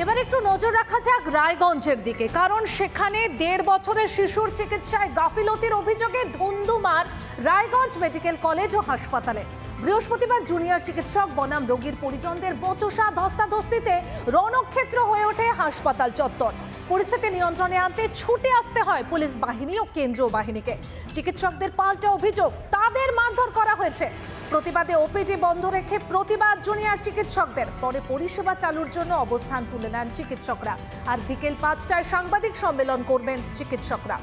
এবার একটু নজর রাখা যাক রায়গঞ্জের দিকে, কারণ সেখানে দেড় বছরের শিশুর চিকিৎসায় গাফিলতির অভিযোগে ধুন্ধুমার রায়গঞ্জ মেডিকেল কলেজ ও হাসপাতালে। বৃহস্পতিবার জুনিয়র চিকিৎসক বনাম রোগীর পরিজনদের বচসা ধস্তাধস্তিতে রণক্ষেত্র হয়ে ওঠে হাসপাতাল চত্বর। পরিস্থিতি নিয়ন্ত্রণে আনতে ছুটে আসতে হয় পুলিশ বাহিনী ও কেন্দ্রীয় বাহিনীকে। চিকিৎসকদের পাল্টা অভিযোগ তাদের মারধর করা হয়েছে। প্রতিবাদে ওপিজি বন্ধ রেখে প্রতিবাদ জুনিয়ার চিকিৎসকদের, পরে পরিষেবা চালুর জন্য অবস্থান তুলে নেন চিকিৎসকরা। আর বিকেল পাঁচটায় সাংবাদিক সম্মেলন করবেন চিকিৎসকরা।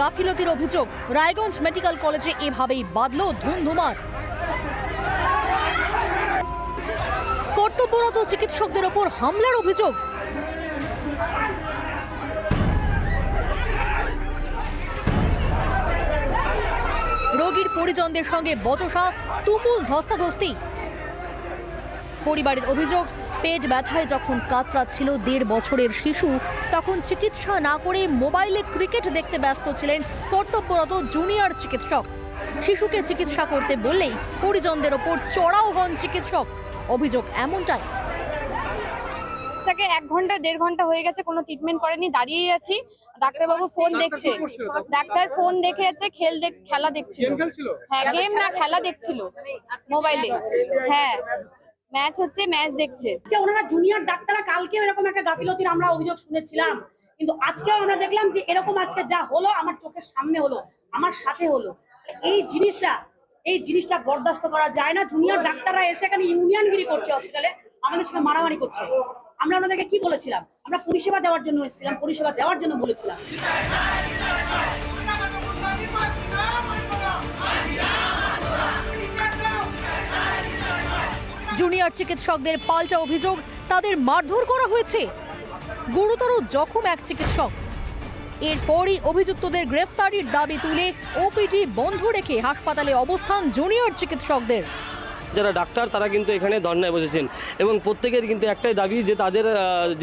গাফিলতির অভিযোগ। রায়গঞ্জ মেডিকেল কলেজে এভাবেই বাদল ধুমধুমার কর্তব্যরত চিকিৎসকদের ওপর হামলার অভিযোগ। রোগীর পরিজনদের সঙ্গে বচসা, তুমুল ধস্তাধস্তি। পরিবারের অভিযোগ পেট ব্যথায় যখন কাতরাচ্ছিল দেড় বছরের শিশু তখন চিকিৎসা না করে মোবাইলে ক্রিকেট দেখতে ব্যস্ত ছিলেন কর্তব্যরত জুনিয়র চিকিৎসক। শিশুকে চিকিৎসা করতে বললেই পরিজনদের ওপর চড়াও হন চিকিৎসক। অভিযোগ এমনটাই। বাচ্চাকে এক ঘণ্টা দেড় ঘণ্টা হয়ে গেছে কোনো ট্রিটমেন্ট করেনি দাঁড়িয়েই আছি। ডাক্তারবাবু ফোন দেখছে। ডাক্তার ফোন দেখে যাচ্ছে খেল দেখ খেলা দেখছিল। হ্যাঁ গেম না খেলা দেখছিল মোবাইলে হ্যাঁ। ম্যাচ হচ্ছে, ম্যাচ দেখছে। ওনারা জুনিয়র ডাক্তাররা, কালকে এরকম একটা গাফিলতির আমরা অভিযোগ শুনেছিলাম। কিন্তু আজকেও আমরা দেখলাম যে এরকম আজকে যা হলো, আমার চোখের সামনে হলো, আমার সাথে হলো। এই জিনিসটা এই জিনিসটা বরদাস্ত করা যায় না। জুনিয়র ডাক্তাররা এসে এখানে ইউনিয়নগিরি করছে হসপিটালে আমাদের সঙ্গে মারামারি করছে। আমরা ওনাদেরকে কি বলেছিলাম? আমরা পরিষেবা দেওয়ার জন্য এসেছিলাম, পরিষেবা দেওয়ার জন্য বলেছিলাম। জুনিয়র চিকিৎসকদের পাল্টা অভিযোগ, তাদের মারধর করা হয়েছে। গুরুতর জখম এক চিকিৎসক। এরপরই অভিযুক্তদের গ্রেফতারির দাবি তুলে ওপিডি বন্ধ রেখে হাসপাতালে অবস্থান জুনিয়র চিকিৎসকদের। যারা ডাক্তার তারা কিন্তু এখানে ধর্নায় বসেছেন। এবং প্রত্যেকের কিন্তু একটাই দাবি যে তাদের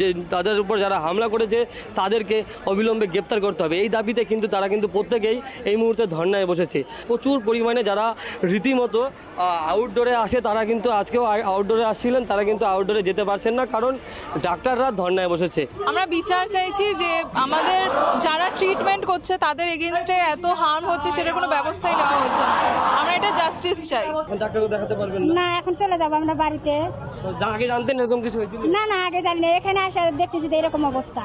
যে তাদের উপর যারা হামলা করেছে তাদেরকে অবিলম্বে গ্রেপ্তার করতে হবে। এই দাবিতে কিন্তু তারা কিন্তু প্রত্যেকেই এই মুহূর্তে ধর্নায় বসেছে। প্রচুর পরিমাণে যারা রীতিমতো আউটডোরে আসে তারা কিন্তু আজকেও আউটডোরে আসছিলেন তারা কিন্তু আউটডোরে যেতে পারছেন না। কারণ ডাক্তাররা ধর্নায় বসেছে। আমরা বিচার চাইছি যে আমাদের যারা ট্রিটমেন্ট করছে তাদের এগেনস্টে এত হার্ম হচ্ছে সেটা কোনো ব্যবস্থাই নেওয়া হচ্ছে না। আমরা এটা জাস্টিস চাই। ডাক্তারকে দেখাতে পারবেন? না? না এখন চলে যাব আমরা বাড়িতে। আগে জানতেন এরকম কিছু হয়েছিল? না না আগে জানি না। এখানে আসে দেখতেছি তো এরকম অবস্থা।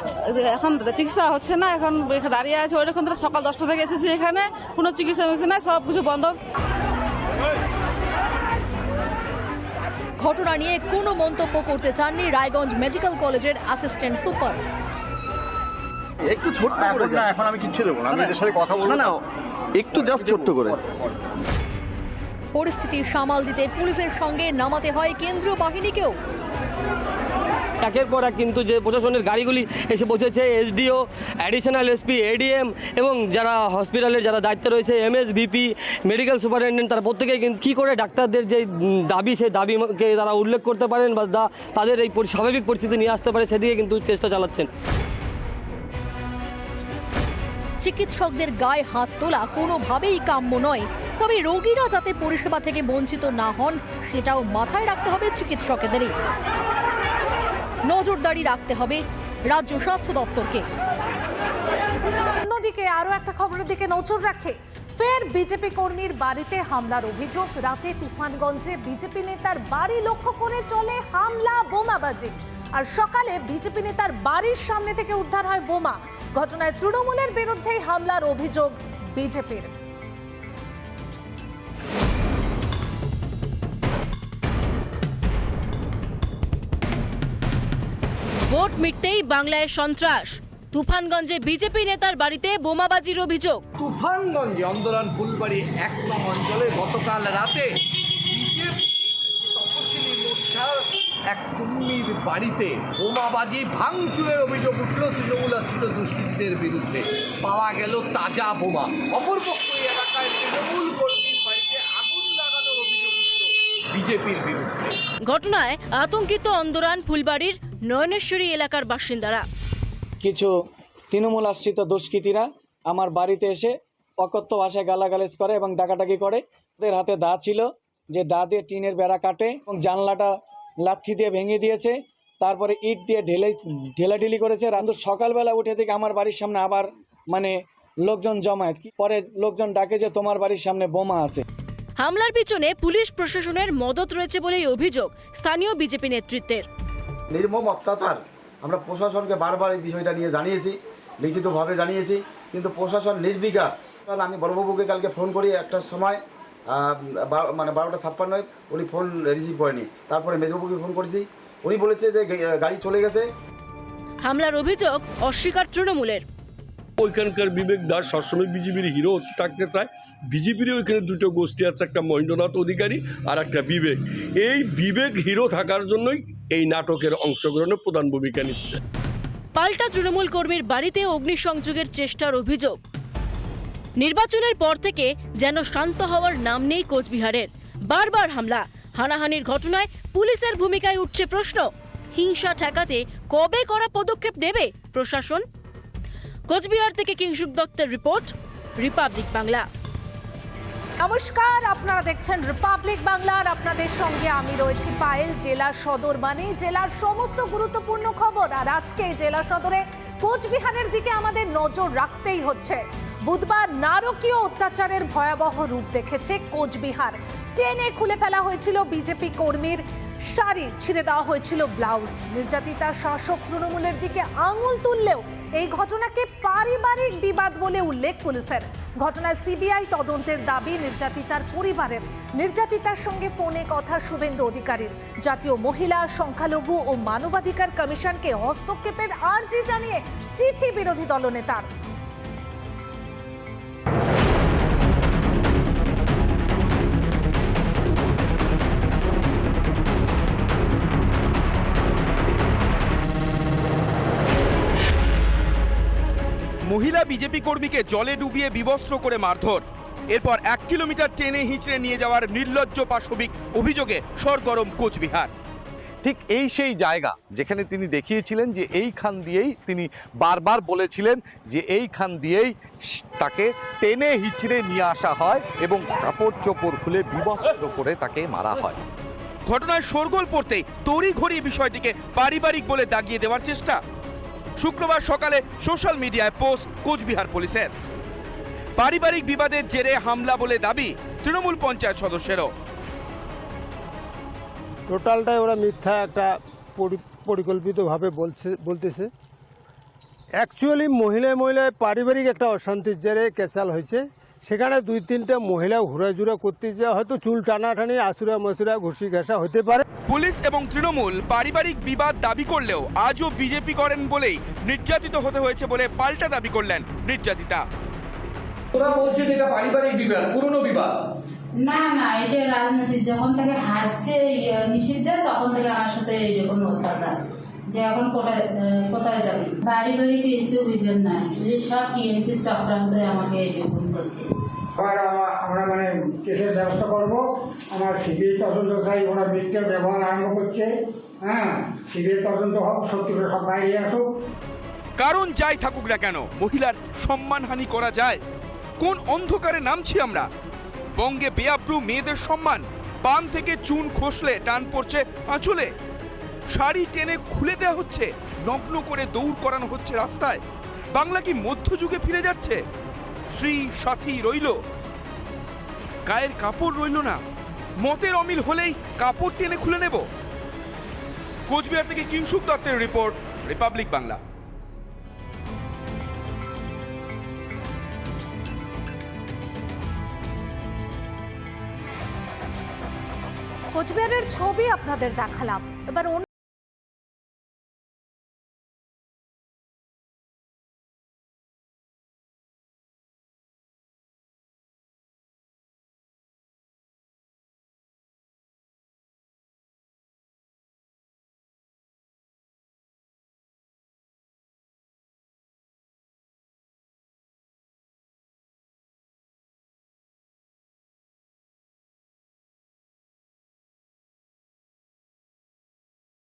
এখন চিকিৎসা হচ্ছে না এখন দাঁড়িয়ে আছে। ওইরকম তো সকাল দশটা থেকে এসেছি এখানে কোনো চিকিৎসা মিকিৎসা নাই সব কিছু বন্ধ। ঘটনা নিয়ে কোনো মন্তব্য করতে চাননি রায়গঞ্জ মেডিকেল কলেজের অ্যাসিস্ট্যান্ট সুপার। একটু ছোট্ট করে না এখন আমি কিচ্ছু দেবো না আমি এদের সাথে কথা বলব। না একটু জাস্ট ছোট্ট করে। পরিস্থিতি সামাল দিতে পুলিশের সঙ্গে নামাতে হয় কেন্দ্রীয় বাহিনীকেও। একের পর এক কিন্তু যে প্রশাসনের গাড়িগুলি এসে পৌঁছেছে এসডিও অ্যাডিশনাল এসপি এডিএম এবং যারা হসপিটালের যারা দায়িত্বে রয়েছে এমএস ভিপি মেডিকেল সুপারিনটেন্ডেন্ট তারা প্রত্যেকেই কিন্তু কী করে ডাক্তারদের যে দাবি, সেই দাবিকে তারা উল্লেখ করতে পারেন বা তাদের এই স্বাভাবিক পরিস্থিতি নিয়ে আসতে পারে, সেদিকে কিন্তু চেষ্টা চালাচ্ছেন। চিকিৎসকদের গায়ে হাত তোলা কোনোভাবেই কাম্য নয়। তবে রোগীরা যাতে পরিষেবা থেকে বঞ্চিত না হন, সেটাও মাথায় রাখতে হবে চিকিৎসকেদেরই। নজরদারি রাখতে হবে রাজ্য স্বাস্থ্য দপ্তরকে। অন্যদিকে আরও একটা খবরের দিকে নজর রাখে। ফের বিজেপি কর্মীর বাড়িতে হামলার অভিযোগ। রাতে তুফানগঞ্জে বিজেপি নেতার বাড়ি লক্ষ্য করে চলে হামলা, বোমাবাজি। আর সকালে বিজেপি নেতার বাড়ির সামনে থেকে উদ্ধার হয় বোমা। ঘটনায় তৃণমূলের বিরুদ্ধেই হামলার অভিযোগ বিজেপির। ভোট মিটতেই বাংলায় সন্ত্রাস। তুফানগঞ্জে বিজেপি নেতার বাড়িতে বোমাবাজির অভিযোগ। তুফানগঞ্জে আন্দোলন ফুলবাড়ি এক নং অঞ্চলে গতকাল রাতে বিজেপি তপশিলি মোর্চার এক কর্মীর বাড়িতে বোমাবাজি ভাঙচুরের অভিযোগ উঠল তৃণমূল আশ্রিত দুষ্কৃতীদের বিরুদ্ধে। পাওয়া গেল তাজা বোমা। অপরপক্ষ এই এলাকায় তৃণমূল কর্মীর বাড়িতে আগুন লাগানোর অভিযোগ উঠল বিজেপির বিরুদ্ধে। ঘটনায় আতঙ্কিত অন্দরান ফুলবাড়ির নয়নেশ্বরী এলাকার বাসিন্দারা। কিছু তৃণমূল আশ্রিত দুষ্কৃতীরা আমার বাড়িতে এসে অকথ্য ভাষায় গালাগালাজ করে এবং ডাকাডাকি করে। ওদের হাতে দা ছিল যে দা দিয়ে টিনের বেড়া কাটে এবং জানলাটা লাথি দিয়ে ভেঙে দিয়েছে তারপরে ইট দিয়ে ঢেলে ঢেলাঢেলি করেছে। রান্দু সকালবেলা উঠে থেকে আমার বাড়ির সামনে আবার মানে লোকজন জমায়েত। কি পরে লোকজন ডাকে যে তোমার বাড়ির সামনে বোমা আছে। হামলার পিছনে পুলিশ প্রশাসনের মদত রয়েছে বলেই অভিযোগ স্থানীয় বিজেপি নেতৃত্বের। নির্মম অত্যাচার। আমরা প্রশাসনকে বারবার এই বিষয়টা নিয়ে জানিয়েছি লিখিতভাবে জানিয়েছি কিন্তু প্রশাসন নির্বিকার। তাহলে আমি বড়বাবুকে কালকে ফোন করি একটা সময় মানে বারোটা ছাপ্পান্নয় উনি ফোন রিসিভ করেনি। তারপরে মেজবাবুকে ফোন করেছি। উনি বলেছে যে গাড়ি চলে গেছে। হামলার অভিযোগ অস্বীকার তৃণমূলের। ওইখানকার বিবেক দাস সবসময় বিজেপির হিরো থাকতে চায়। বিজেপিরও ওইখানে দুটো গোষ্ঠী আছে একটা মহেন্দ্রনাথ অধিকারী আর একটা বিবেক। এই বিবেক হিরো থাকার জন্যই এই নাটকের অংশগ্রহণে প্রধান ভূমিকা নিচ্ছে। পাল্টা তৃণমূল কর্মীর বাড়িতে অগ্নিসংযোগের চেষ্টার অভিযোগ। নির্বাচনের পর থেকে যেন শান্ত হওয়ার নাম নেই কোচবিহারের। বারবার হামলা, হানাহানির ঘটনায় পুলিশের ভূমিকায় উঠছে প্রশ্ন, হিংসা ঠেকাতে কবে করা পদক্ষেপ নেবে প্রশাসন? কোচবিহার থেকে কিংশুক দত্তের রিপোর্ট, রিপাবলিক বাংলা। নমস্কার, আপনারা দেখছেন রিপাবলিক বাংলার আপনাদের সঙ্গে আমি রয়েছি পায়েল, জেলা সদর মানে জেলার সমস্ত গুরুত্বপূর্ণ খবর। আর আজকে জেলা সদরে কোচবিহারের দিকে আমাদের নজর রাখতেই হচ্ছে। বুধবার নারকীয় অত্যাচারের ভয়াবহ রূপ দেখেছে কোচবিহার। টেনে খুলে ফেলা হয়েছিল বিজেপি কর্মীর শাড়ি, ছিঁড়ে দেওয়া হয়েছিল ব্লাউজ। নির্যাতিতা শাসক তৃণমূলের দিকে আঙুল তুললেও এই ঘটনাকে পারিবারিক বিবাদ বলে উল্লেখ পুলিশের। ঘটনায় সিবিআই তদন্তের দাবি, নির্যাতিতার পরিবারের। নির্যাতিতার সঙ্গে ফোনে কথা শুভেন্দু অধিকারীর। জাতীয় মহিলা, সংখ্যালঘু ও মানবাধিকার কমিশনকে হস্তক্ষেপের আর্জি জানিয়ে চিঠি বিরোধী দলনেতার। বিজেপি কর্মীকে জলে ডুবিয়ে বিবস্ত্র করে মারধর। এরপর এক কিলোমিটার টেনে হিঁচড়ে নিয়ে যাওয়ার নির্লজ্জ পাশবিক অভিযোগে সরগরম কোচবিহার। ঠিক এই সেই জায়গা যেখানে তিনি দেখিয়েছিলেন যে এইখান দিয়েই তিনি বারবার বলেছিলেন যে এইখান দিয়েই তাকে টেনে হিচড়ে নিয়ে আসা হয় এবং কাপড় চোপড় খুলে বিবস্ত্র করে তাকে মারা হয়। ঘটনায় শোরগোল পড়তেই তড়িঘড়ি বিষয়টিকে পারিবারিক বলে দাগিয়ে দেওয়ার চেষ্টা। শুক্রবার সকালে সোশ্যাল মিডিয়ায় পোস্ট কোচবিহার পুলিশের। পারিবারিক বিবাদের জেরে হামলা বলে দাবি তৃণমূল পঞ্চায়েত সদস্যেরও। টোটালটাই ওরা মিথ্যা একটা পরিকল্পিতভাবে বলছে, বলতেছে। অ্যাকচুয়ালি মহিলায় মহিলায় পারিবারিক একটা অশান্তির জেরে ক্যাচাল হয়েছে। সেখানে দুই তিনটা মহিলা ঘুরাঝুরা করতে যায় হয়তো চুল টানাটানি আসুরা মসুরা ঘুষি ঘেঁষা হতে পারে। পুলিশ এবং তৃণমূল পারিবারিক বিবাদ দাবি করলেও আজও বিজেপি করেন বলেই নির্যাতিত হতে হয়েছে বলে পাল্টা দাবি করলেন নির্যাতিতা। ওরা বলছেন এটা পারিবারিক বিবাদ পুরনো বিবাদ। না না এটা রাজনীতি যখন থেকে হাঁটছে ইয়ে, নিষিদ্ধ তখন থেকে আমার সাথে এরকম অত্যাচার। যে এখন কোথায় কোথায় যাবে? বাড়ি বাড়ি কিছু বিবেন না। যে সব টিএমসি চক্রান্ত আমাকে এরকম করছে। আবার আমরা মানে কেসের ব্যবস্থা করব। আমার সিবিআই তদন্ত চাই ওরা মিথ্যা ব্যবহার আরম্ভ করছে। হ্যাঁ সিবিআই তদন্ত হোক সত্যি সব বাইরে আসুক। কারণ যাই থাকুক না কেন মহিলার সম্মানহানি করা যায়। কোন অন্ধকারে নামছি আমরা? বঙ্গে বেআব্রু মেয়েদের সম্মান। পান থেকে চুন খসলে টান পড়ছে আঁচলে। শাড়ি টেনে খুলে দেওয়া হচ্ছে। নগ্ন করে দৌড় করানো হচ্ছে রাস্তায়। বাংলা কি মধ্যযুগে ফিরে যাচ্ছে? শ্রী সাথী রইল। গায়ের কাপড় রইল না। মতের অমিল হলেই কাপড় টেনে খুলে নেব। কোচবিহার থেকে কিংসুক দত্তের রিপোর্ট, রিপাবলিক বাংলা। কোচবিহারের ছবি আপনাদের দেখালাম। এবার